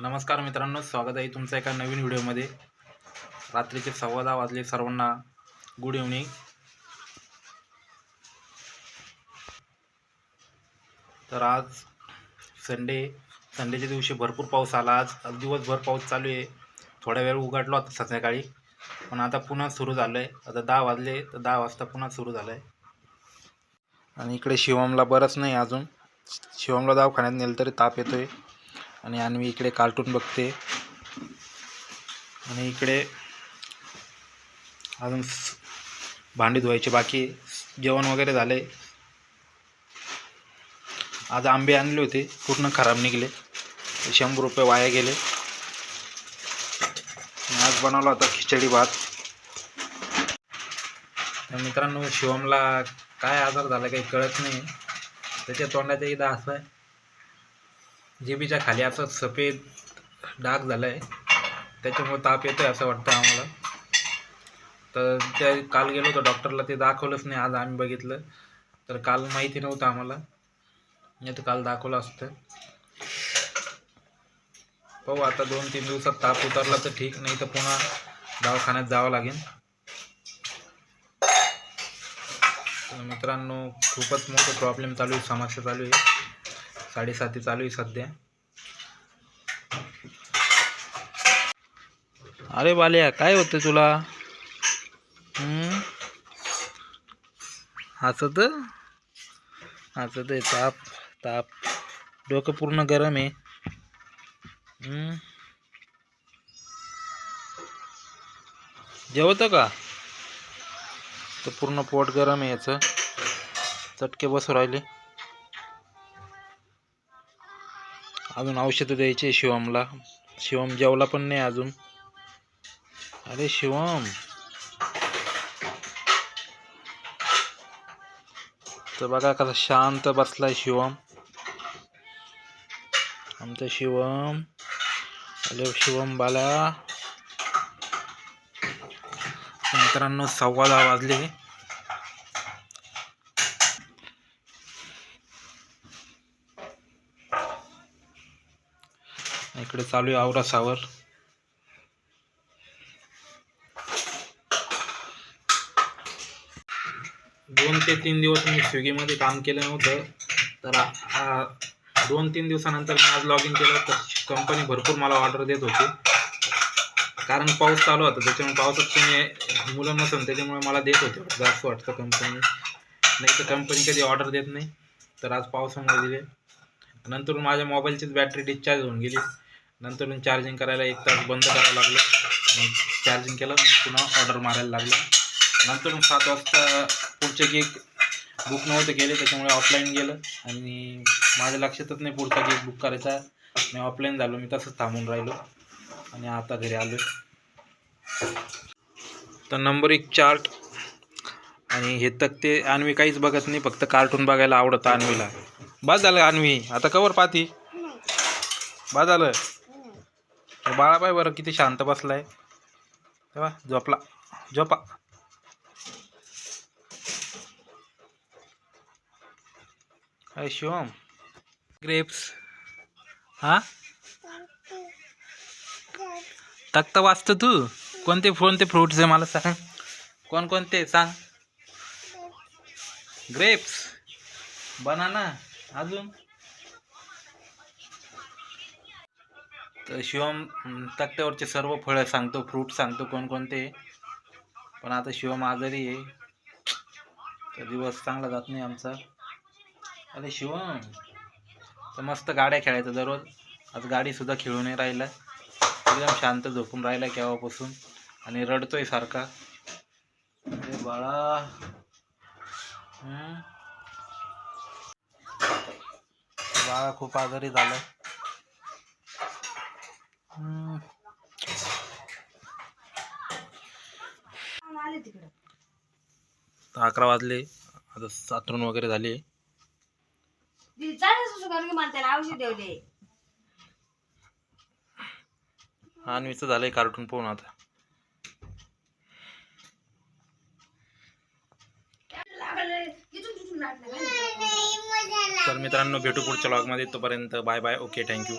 नमस्कार मित्रांनो स्वागत आहे तुमचं एका नवीन व्हिडिओमध्ये. रात्रीचे सव्वा दहा वाजले सर्वांना गुड इव्हनिंग तर आज संडे संडेच्या दिवशी भरपूर पाऊस आला. आज दिवसभर पाऊस चालू आहे. थोड्या वेळ उघडला होता संध्याकाळी. पण आता पुन्हा सुरू झालं आहे आता दहा वाजले तर दहा वाजता पुन्हा सुरू झालं आहे आणि इकडे शिवमला बरंच नाही अजून. शिवमला दवाखान्यात नेलं तरी ताप येतो आहे आणि अन्वी इकडे कार्टून बघते. आणि इकडे अजून भांडी धुवायचे बाकी. जेवण वगैरे झाले. आज आंबे आणले होते. पूर्ण खराब निघले. शंभर रुपये वाया गेले. आणि आज बनवला होता खिचडी भात. तर मित्रांनो शिवमला काय आजार झाला काही कळत नाही. त्याच्या तोंडात एकदा असं आहे. जेबीच्या खाली असं सफेद डाग झाला आहे त्याच्यामुळे ताप येतो आहे असं वाटतं आम्हाला. तर त्या काल गेलो होतो डॉक्टरला ते दाखवलंच नाही. आज आम्ही बघितलं. तर काल माहिती नव्हतं आम्हाला. नाही तर काल दाखवलं असतं. पाहू आता दोन तीन दिवसात ताप उतरला तर ठीक नाही तर पुन्हा दवाखान्यात जावं लागेल. मित्रांनो खूपच मोठं प्रॉब्लेम चालू आहे समस्या चालू आहे. साडेसाती चालू आहे सध्या. अरे बाल्या काय होतं तुला? हसत? हसत आहे ताप ताप. डोकं पूर्ण गरम आहे. जेवतं का? तर पूर्ण पोट गरम आहे याचं. चटके बसू राहिले. अजून औषधं द्यायचे शिवमला. शिवम जेवला पण नाही अजून. अरे शिवम. तर बघा कसा शांत बसलाय शिवम. आमचा शिवम. हॅलो शिवम बाला. मित्रांनो सव्वा दहा वाजले. इकडे चालू आहे आवरा सावर. दोन ते तीन दिवस मी स्विगीमध्ये काम केलं नव्हतं. तर दोन तीन दिवसानंतर मी आज लॉग इन केलं तर कंपनी भरपूर मला ऑर्डर देत होती. कारण पाऊस चालू होता त्याच्यामुळे पावसात तुम्ही मुलं नसून त्याच्यामुळे मला देत होते. जास्त वाटतं कंपनी नाही तर कंपनी कधी ऑर्डर देत नाही. तर आज पावसामुळे दिले. नंतर माझ्या मोबाईलचीच बॅटरी डिस्चार्ज होऊन गेली. नंतर चार्जिंग करायला एक तास बंद करायला लागलं. मग चार्जिंग केलं पुन्हा ऑर्डर मारायला लागलं. नंतर सात वाजता पुढचे केक बुक नव्हते केले त्याच्यामुळे ऑफलाईन गेलं. आणि माझ्या लक्षातच नाही पुढचा केक बुक करायचा. मी ऑफलाईन झालो मी तसंच थांबून राहिलो. आणि आता घरी आलो तर नंबर एक चार्ट आणि हे तक्ते अन्वी काहीच बघत नाही फक्त कार्टून बघायला आवडतं अन्वीला. बस झालं अन्वी आता कवर पाहती. बस झालं. बाळाबाई बरं किती शांत बसलाय. तेव्हा झोपला. झोपा. अय शिवम. ग्रेप्स. हा? तक्ता वाचतो तू? कोणते कोणते फ्रुट्स आहे मला सांग. कोणकोणते सांग. ग्रेप्स. बनाना. अजून? तर शिवम तक्त्यावरचे सर्व फळं सांगतो फ्रूट सांगतो कोणकोणते. पण आता शिवम आजारी आहे. तर दिवस चांगला जात नाही आमचा. अरे शिवम तर मस्त गाड्या खेळायचं दररोज. आज गाडीसुद्धा खेळू नाही राहिला. एकदम शांत झोपून राहिला केव्हापासून. आणि रडतोय सारखा. अरे बाळा. बाळा खूप आजारी झाला तर अकरा वाजले. आता सातरून वगैरे झाले. चालेल सुसू करून मला त्याला औषध देवले. अन्वीचं झालंय कार्टून पाहून आता. तर मित्रांनो भेटू पुढच्या लॉगमध्ये तोपर्यंत बाय बाय. Okay thank you